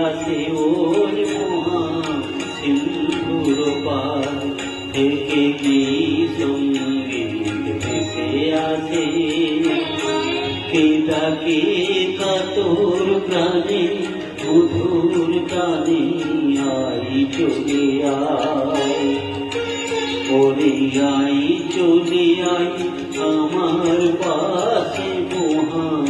আসে ওর সিন্ধুর পার থেকে কি সংগীত ভেসে আসে কে ডাকে কাতর প্রাণে আমার পাশে মহা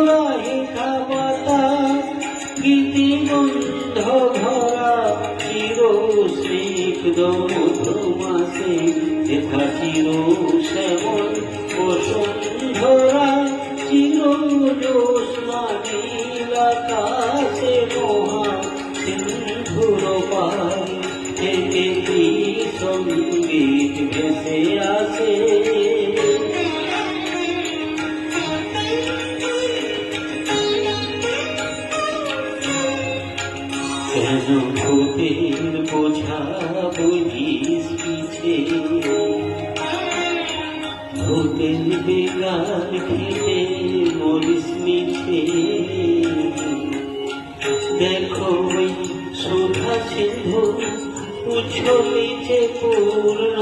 স্নিগ্ধ মধুমাসে যেথা চির শ্যামল বসুন্ধরা চির আকাশে মহা সিন্ধুর পাই সংগীত ভেসে আসে কেন ভূতের বোঝা বুঝিস পিছে। ভূতের বেগার ঘিরে মরিস মিছে। দেখো ওই সুধা সিন্ধু উছলিছে পূর্ণ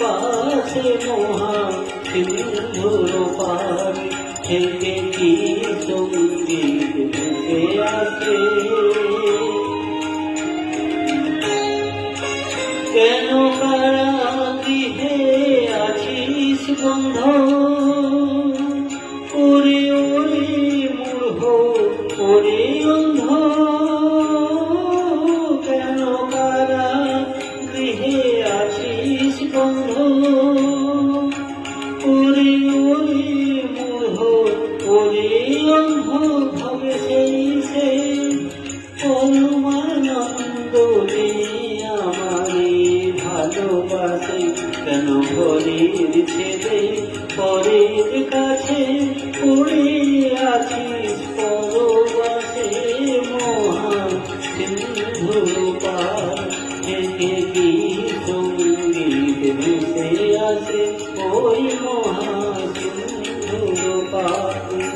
পাশে মহা সিন্ধুর পার থেকে কি সংগীত ভেসে কেন কারা গৃহে আছিস বন্ধ ওরে ওরে মূঢ়, ওরে অন্ধ। বন্ধ ওরে ওরে মূঢ় ওরে অন্ধ ভবে সেই সে পরমানন্দ রে কেন ঘরের ছেলে পরের কাছে পড়ে আছিস পরবাসে মহা সিন্ধুর পার থেকে ভেসে